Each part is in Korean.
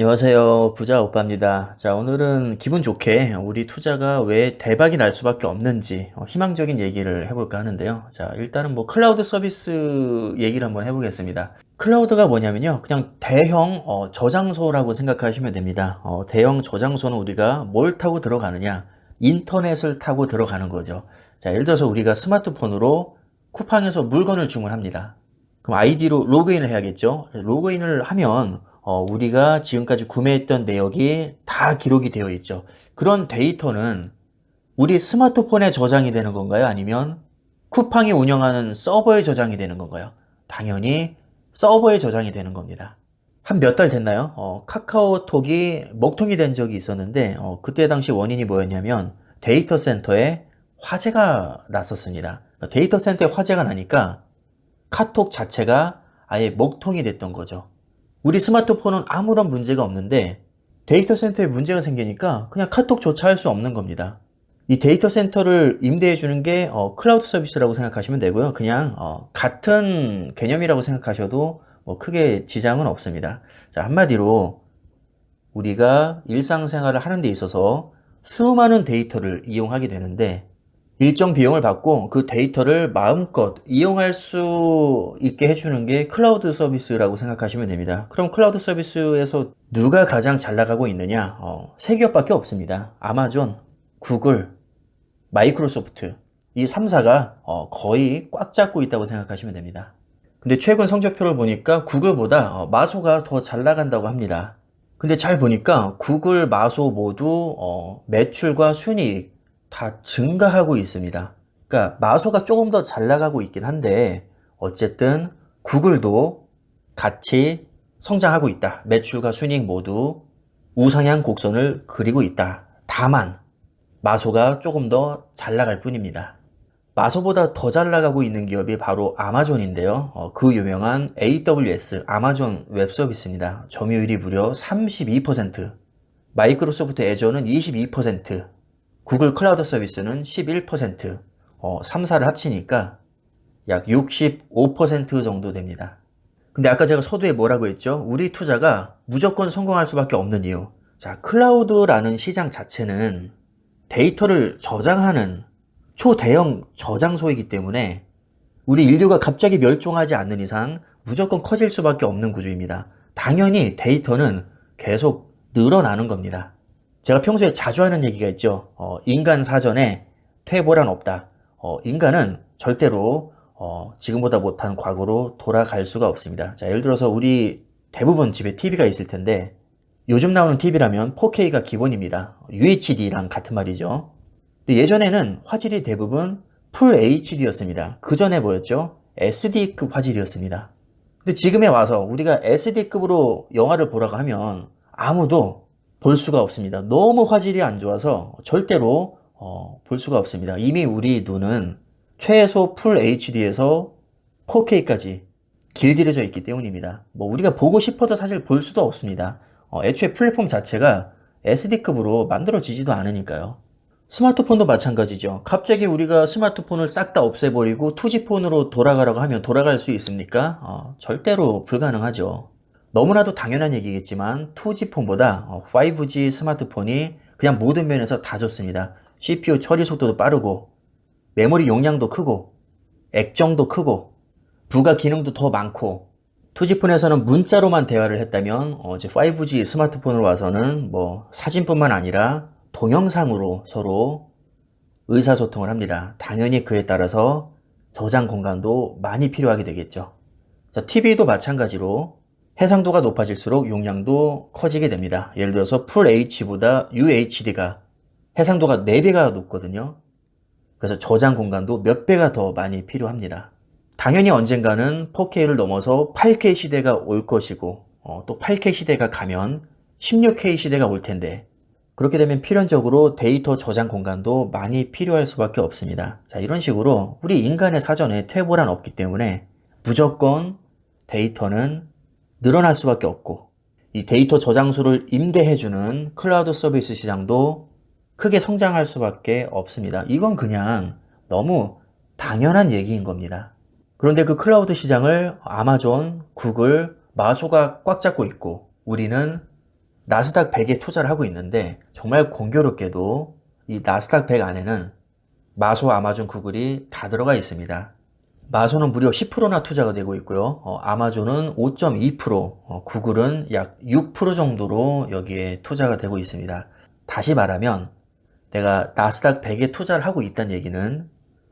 안녕하세요. 부자 오빠입니다. 자, 오늘은 기분 좋게 우리 투자가 왜 대박이 날 수밖에 없는지 어, 희망적인 얘기를 해볼까 하는데요. 자, 일단은 뭐 클라우드 서비스 얘기를 한번 해보겠습니다. 클라우드가 뭐냐면요. 그냥 대형 어, 저장소라고 생각하시면 됩니다. 어, 대형 저장소는 우리가 뭘 타고 들어가느냐? 인터넷을 타고 들어가는 거죠. 자, 예를 들어서 우리가 스마트폰으로 쿠팡에서 물건을 주문합니다. 그럼 아이디로 로그인을 해야겠죠. 로그인을 하면 어, 우리가 지금까지 구매했던 내역이 다 기록이 되어 있죠. 그런 데이터는 우리 스마트폰에 저장이 되는 건가요? 아니면 쿠팡이 운영하는 서버에 저장이 되는 건가요? 당연히 서버에 저장이 되는 겁니다. 한 몇 달 됐나요? 어, 카카오톡이 먹통이 된 적이 있었는데 어, 그때 당시 원인이 뭐였냐면 데이터 센터에 화재가 났었습니다. 데이터 센터에 화재가 나니까 카톡 자체가 아예 먹통이 됐던 거죠. 우리 스마트폰은 아무런 문제가 없는데 데이터 센터에 문제가 생기니까 그냥 카톡조차 할 수 없는 겁니다. 이 데이터 센터를 임대해 주는 게 어, 클라우드 서비스라고 생각하시면 되고요. 그냥 어, 같은 개념이라고 생각하셔도 뭐 크게 지장은 없습니다. 자, 한마디로 우리가 일상생활을 하는 데 있어서 수많은 데이터를 이용하게 되는데 일정 비용을 받고 그 데이터를 마음껏 이용할 수 있게 해주는 게 클라우드 서비스라고 생각하시면 됩니다. 그럼 클라우드 서비스에서 누가 가장 잘 나가고 있느냐? 어, 세 기업밖에 없습니다. 아마존, 구글, 마이크로소프트 이 3사가 어, 거의 꽉 잡고 있다고 생각하시면 됩니다. 근데 최근 성적표를 보니까 구글보다 어, 마소가 더 잘 나간다고 합니다. 근데 잘 보니까 구글, 마소 모두 어, 매출과 순이익 다 증가하고 있습니다. 그러니까 마소가 조금 더 잘 나가고 있긴 한데 어쨌든 구글도 같이 성장하고 있다. 매출과 순이익 모두 우상향 곡선을 그리고 있다. 다만 마소가 조금 더 잘 나갈 뿐입니다. 마소보다 더 잘 나가고 있는 기업이 바로 아마존인데요. 어, 그 유명한 AWS, 아마존 웹 서비스입니다. 점유율이 무려 32%, 마이크로소프트 애저는 22%, 구글 클라우드 서비스는 11%, 어, 3사를 합치니까 약 65% 정도 됩니다. 근데 아까 제가 서두에 뭐라고 했죠? 우리 투자가 무조건 성공할 수밖에 없는 이유. 자, 클라우드라는 시장 자체는 데이터를 저장하는 초대형 저장소이기 때문에 우리 인류가 갑자기 멸종하지 않는 이상 무조건 커질 수밖에 없는 구조입니다. 당연히 데이터는 계속 늘어나는 겁니다. 제가 평소에 자주 하는 얘기가 있죠. 어, 인간 사전에 퇴보란 없다. 어, 인간은 절대로 어, 지금보다 못한 과거로 돌아갈 수가 없습니다. 자, 예를 들어서 우리 대부분 집에 TV가 있을 텐데 요즘 나오는 TV라면 4K가 기본입니다. UHD랑 같은 말이죠. 예전에는 화질이 대부분 풀 HD였습니다. 그 전에 뭐였죠? SD급 화질이었습니다. 근데 지금에 와서 우리가 SD급으로 영화를 보라고 하면 아무도 볼 수가 없습니다. 너무 화질이 안 좋아서 절대로 어, 볼 수가 없습니다. 이미 우리 눈은 최소 풀 HD에서 4K까지 길들여져 있기 때문입니다. 뭐 우리가 보고 싶어도 사실 볼 수도 없습니다. 어, 애초에 플랫폼 자체가 SD급으로 만들어지지도 않으니까요. 스마트폰도 마찬가지죠. 갑자기 우리가 스마트폰을 싹 다 없애버리고 투지폰으로 돌아가라고 하면 돌아갈 수 있습니까? 어, 절대로 불가능하죠. 너무나도 당연한 얘기겠지만 2G폰보다 5G 어, 스마트폰이 그냥 모든 면에서 다 좋습니다. CPU 처리 속도도 빠르고 메모리 용량도 크고 액정도 크고 부가 기능도 더 많고 2G폰에서는 문자로만 대화를 했다면 어제 5G 스마트폰으로 와서는 뭐 사진뿐만 아니라 동영상으로 서로 의사소통을 합니다. 당연히 그에 따라서 저장 공간도 많이 필요하게 되겠죠. 자, TV도 마찬가지로 해상도가 높아질수록 용량도 커지게 됩니다. 예를 들어서 풀 H보다 UHD가 해상도가 4배가 높거든요. 그래서 저장 공간도 몇 배가 더 많이 필요합니다. 당연히 언젠가는 4K를 넘어서 8K 시대가 올 것이고 어, 또 8K 시대가 가면 16K 시대가 올 텐데 그렇게 되면 필연적으로 데이터 저장 공간도 많이 필요할 수밖에 없습니다. 자, 이런 식으로 우리 인간의 사전에 퇴보란 없기 때문에 무조건 데이터는 늘어날 수밖에 없고 이 데이터 저장소를 임대해주는 클라우드 서비스 시장도 크게 성장할 수밖에 없습니다. 이건 그냥 너무 당연한 얘기인 겁니다. 그런데 그 클라우드 시장을 아마존, 구글, 마소가 꽉 잡고 있고 우리는 나스닥 100에 투자를 하고 있는데 정말 공교롭게도 이 나스닥 100 안에는 마소, 아마존, 구글이 다 들어가 있습니다. 마소는 무려 10%나 투자가 되고 있고요. 어, 아마존은 5.2%, 어, 구글은 약 6% 정도로 여기에 투자가 되고 있습니다. 다시 말하면 내가 나스닥 100에 투자를 하고 있다는 얘기는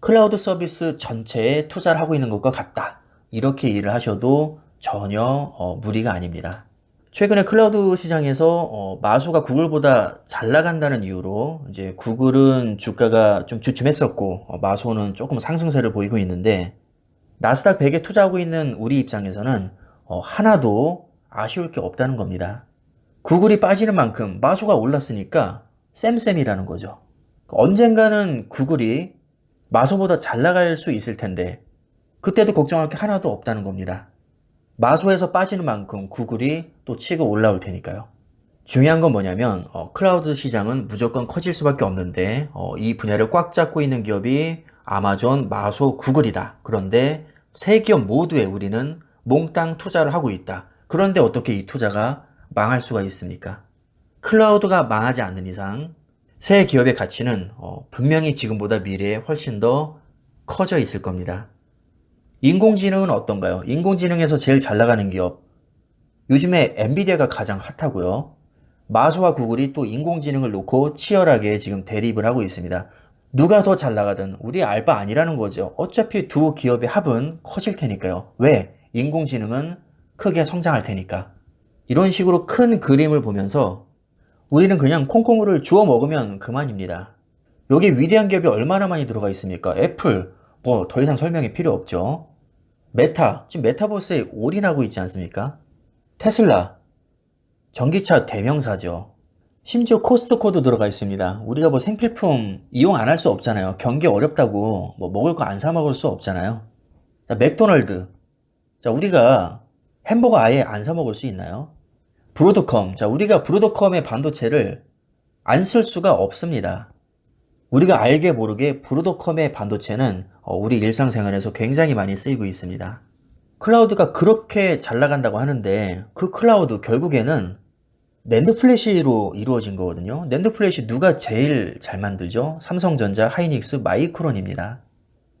클라우드 서비스 전체에 투자를 하고 있는 것과 같다. 이렇게 일을 하셔도 전혀 어, 무리가 아닙니다. 최근에 클라우드 시장에서 어, 마소가 구글보다 잘 나간다는 이유로 이제 구글은 주가가 좀 주춤했었고 어, 마소는 조금 상승세를 보이고 있는데 나스닥 100에 투자하고 있는 우리 입장에서는 어, 하나도 아쉬울 게 없다는 겁니다. 구글이 빠지는 만큼 마소가 올랐으니까 쌤쌤이라는 거죠. 언젠가는 구글이 마소보다 잘 나갈 수 있을 텐데 그때도 걱정할 게 하나도 없다는 겁니다. 마소에서 빠지는 만큼 구글이 또 치고 올라올 테니까요. 중요한 건 뭐냐면 어, 클라우드 시장은 무조건 커질 수밖에 없는데 어, 이 분야를 꽉 잡고 있는 기업이 아마존, 마소, 구글이다. 그런데 세 기업 모두에 우리는 몽땅 투자를 하고 있다. 그런데 어떻게 이 투자가 망할 수가 있습니까? 클라우드가 망하지 않는 이상 새 기업의 가치는 어, 분명히 지금보다 미래에 훨씬 더 커져 있을 겁니다. 인공지능은 어떤가요? 인공지능에서 제일 잘 나가는 기업. 요즘에 엔비디아가 가장 핫하고요. 마소와 구글이 또 인공지능을 놓고 치열하게 지금 대립을 하고 있습니다. 누가 더 잘 나가든 우리 알바 아니라는 거죠. 어차피 두 기업의 합은 커질 테니까요. 왜? 인공지능은 크게 성장할 테니까. 이런 식으로 큰 그림을 보면서 우리는 그냥 콩콩물을 주워 먹으면 그만입니다. 여기 위대한 기업이 얼마나 많이 들어가 있습니까? 애플, 뭐 더 이상 설명이 필요 없죠. 메타, 지금 메타버스에 올인하고 있지 않습니까? 테슬라, 전기차 대명사죠. 심지어 코스트코도 들어가 있습니다. 우리가 뭐 생필품 이용 안 할 수 없잖아요. 경기 어렵다고 뭐 먹을 거 안 사 먹을 수 없잖아요. 자, 맥도날드. 자, 우리가 햄버거 아예 안 사 먹을 수 있나요? 브로드컴. 자, 우리가 브로드컴의 반도체를 안 쓸 수가 없습니다. 우리가 알게 모르게 브로드컴의 반도체는 어, 우리 일상생활에서 굉장히 많이 쓰이고 있습니다. 클라우드가 그렇게 잘 나간다고 하는데 그 클라우드 결국에는 낸드 플래시로 이루어진 거거든요. 낸드 플래시 누가 제일 잘 만들죠? 삼성전자, 하이닉스, 마이크론입니다.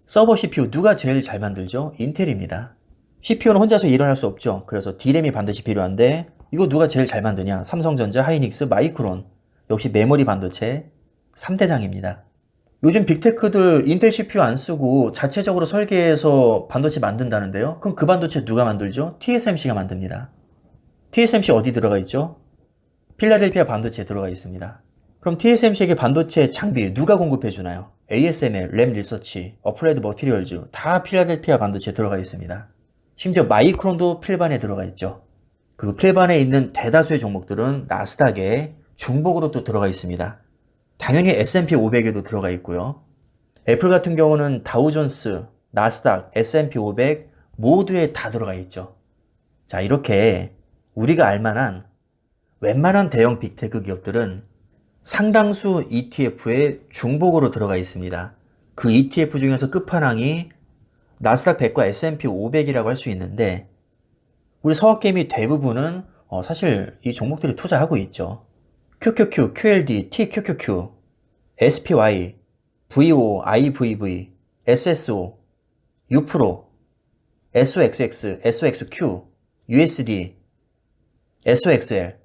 서버 CPU 누가 제일 잘 만들죠? 인텔입니다. CPU는 혼자서 일어날 수 없죠. 그래서 D램이 반드시 필요한데 이거 누가 제일 잘 만드냐? 삼성전자, 하이닉스, 마이크론. 역시 메모리 반도체 3대장입니다. 요즘 빅테크들 인텔 CPU 안 쓰고 자체적으로 설계해서 반도체 만든다는데요. 그럼 그 반도체 누가 만들죠? TSMC가 만듭니다. TSMC 어디 들어가 있죠? 필라델피아 반도체에 들어가 있습니다. 그럼 TSMC에게 반도체 장비 누가 공급해 주나요? ASML, 램 리서치, 어플레드 머티리얼즈 다 필라델피아 반도체에 들어가 있습니다. 심지어 마이크론도 필반에 들어가 있죠. 그리고 필반에 있는 대다수의 종목들은 나스닥에 중복으로 또 들어가 있습니다. 당연히 S&P 500에도 들어가 있고요. 애플 같은 경우는 다우존스, 나스닥, S&P 500 모두에 다 들어가 있죠. 자, 이렇게 우리가 알만한 웬만한 대형 빅테크 기업들은 상당수 ETF에 중복으로 들어가 있습니다. 그 ETF 중에서 끝판왕이 나스닥 100과 S&P 500이라고 할 수 있는데 우리 서학개미 대부분은 어, 사실 이 종목들이 투자하고 있죠. QQQ, QLD, TQQQ, SPY, VO, IVV, SSO, UPRO, SOXX, SOXQ, USD, SOXL.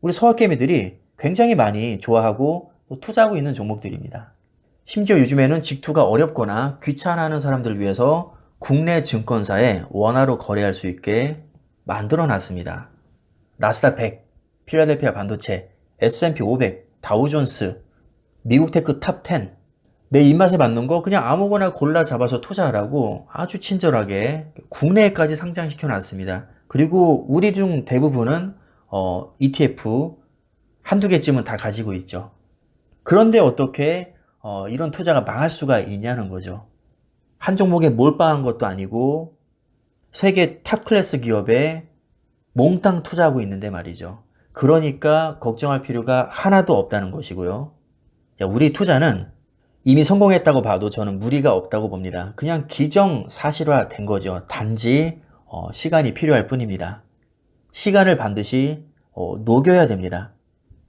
우리 서학개미들이 굉장히 많이 좋아하고 또 투자하고 있는 종목들입니다. 심지어 요즘에는 직투가 어렵거나 귀찮아하는 사람들을 위해서 국내 증권사에 원화로 거래할 수 있게 만들어 놨습니다. 나스닥 100, 필라델피아 반도체, S&P 500, 다우존스, 미국 테크 탑 10. 내 입맛에 맞는 거 그냥 아무거나 골라 잡아서 투자하라고 아주 친절하게 국내에까지 상장시켜 놨습니다. 그리고 우리 중 대부분은 어, ETF 한두 개쯤은 다 가지고 있죠. 그런데 어떻게 어, 이런 투자가 망할 수가 있냐는 거죠. 한 종목에 몰빵한 것도 아니고 세계 탑 클래스 기업에 몽땅 투자하고 있는데 말이죠. 그러니까 걱정할 필요가 하나도 없다는 것이고요. 우리 투자는 이미 성공했다고 봐도 저는 무리가 없다고 봅니다. 그냥 기정 사실화 된 거죠. 단지 어, 시간이 필요할 뿐입니다. 시간을 반드시 어, 녹여야 됩니다.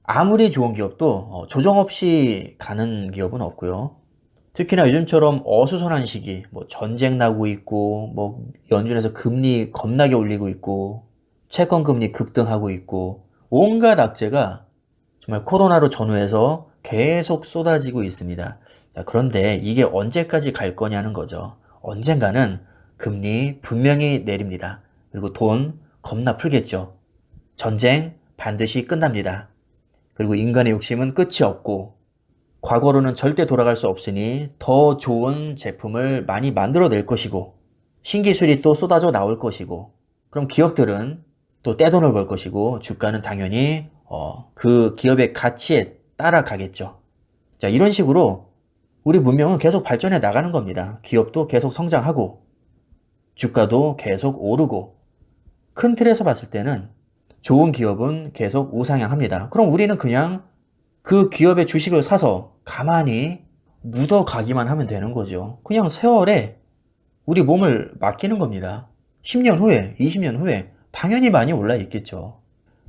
아무리 좋은 기업도 어, 조정 없이 가는 기업은 없고요. 특히나 요즘처럼 어수선한 시기, 뭐 전쟁 나고 있고, 뭐 연준에서 금리 겁나게 올리고 있고, 채권 금리 급등하고 있고, 온갖 악재가 정말 코로나로 전후해서 계속 쏟아지고 있습니다. 자, 그런데 이게 언제까지 갈 거냐는 거죠. 언젠가는 금리 분명히 내립니다. 그리고 돈 겁나 풀겠죠. 전쟁 반드시 끝납니다. 그리고 인간의 욕심은 끝이 없고, 과거로는 절대 돌아갈 수 없으니 더 좋은 제품을 많이 만들어낼 것이고, 신기술이 또 쏟아져 나올 것이고, 그럼 기업들은 또 떼돈을 벌 것이고, 주가는 당연히 어, 그 기업의 가치에 따라가겠죠. 자, 이런 식으로 우리 문명은 계속 발전해 나가는 겁니다. 기업도 계속 성장하고, 주가도 계속 오르고, 큰 틀에서 봤을 때는 좋은 기업은 계속 우상향합니다. 그럼 우리는 그냥 그 기업의 주식을 사서 가만히 묻어가기만 하면 되는 거죠. 그냥 세월에 우리 몸을 맡기는 겁니다. 10년 후에, 20년 후에 당연히 많이 올라 있겠죠.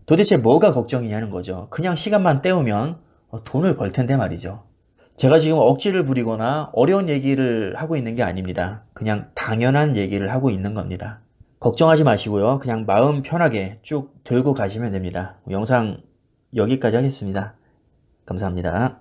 도대체 뭐가 걱정이냐는 거죠. 그냥 시간만 때우면 어, 돈을 벌 텐데 말이죠. 제가 지금 억지를 부리거나 어려운 얘기를 하고 있는 게 아닙니다. 그냥 당연한 얘기를 하고 있는 겁니다. 걱정하지 마시고요. 그냥 마음 편하게 쭉 들고 가시면 됩니다. 영상 여기까지 하겠습니다. 감사합니다.